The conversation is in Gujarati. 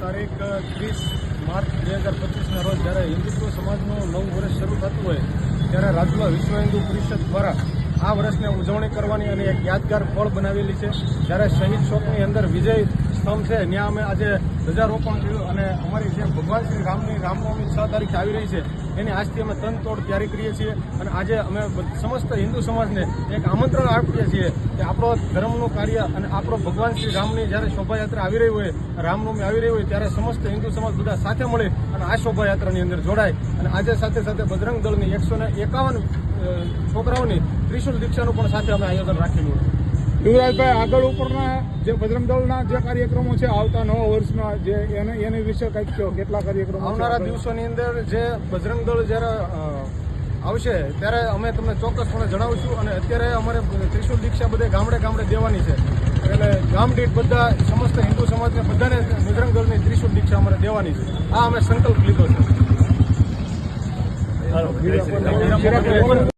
ત્રીસ માર્ચ બે હજાર પચીસના રોજ જ્યારે હિન્દુત્વ સમાજનું નવું વર્ષ શરૂ થતું હોય, ત્યારે રાજુલા વિશ્વ હિન્દુ પરિષદ દ્વારા આ વર્ષને ઉજવણી કરવાની અને એક યાદગાર પળ બનાવેલી છે. જ્યારે શહીદ ચોકની અંદર વિજય સ્તંભ છે. ત્યાં અમે આજે ધ્વજારોપણ કર્યું અને અમારી જે ભગવાન શ્રી રામની રામનવમી છ તારીખે આવી રહી છે, એની આજથી અમે તનતોડ તૈયારી કરીએ છીએ અને આજે અમે સમસ્ત હિન્દુ સમાજને એક આમંત્રણ આપીએ છીએ કે આપણો ધર્મનું કાર્ય અને આપણો ભગવાન શ્રી રામની જ્યારે શોભાયાત્રા આવી રહી હોય, રામનવમી આવી રહી હોય, ત્યારે સમસ્ત હિન્દુ સમાજ બધા સાથે મળી અને આ શોભાયાત્રાની અંદર જોડાય. અને આજે સાથે સાથે બજરંગ દળની એકસો એકાવન છોકરાઓની ત્રિશુલ દીક્ષાનું પણ સાથે અમે આયોજન રાખેલું હતું. યુવરાજભાઈ આગળ ઉપરના જે બજરંગ દળના જે કાર્યક્રમો છે આવતા નવા વર્ષના જે એને એની વિશે કંઈક કહો કેટલા કાર્યક્રમો આવનારા દિવસોની અંદર જે બજરંગ દળ જ્યારે આવશે ત્યારે અમે તમને ચોક્કસપણે જણાવીશું અને અત્યારે અમારે ત્રિશુલ દીક્ષા બધે ગામડે ગામડે દેવાની છે. એટલે ગામ દીઠ બધા સમસ્ત હિન્દુ સમાજને બધાને બજરંગ દળની ત્રિશુલ દીક્ષા અમારે દેવાની છે. આ અમે સંકલ્પ લીધો છે.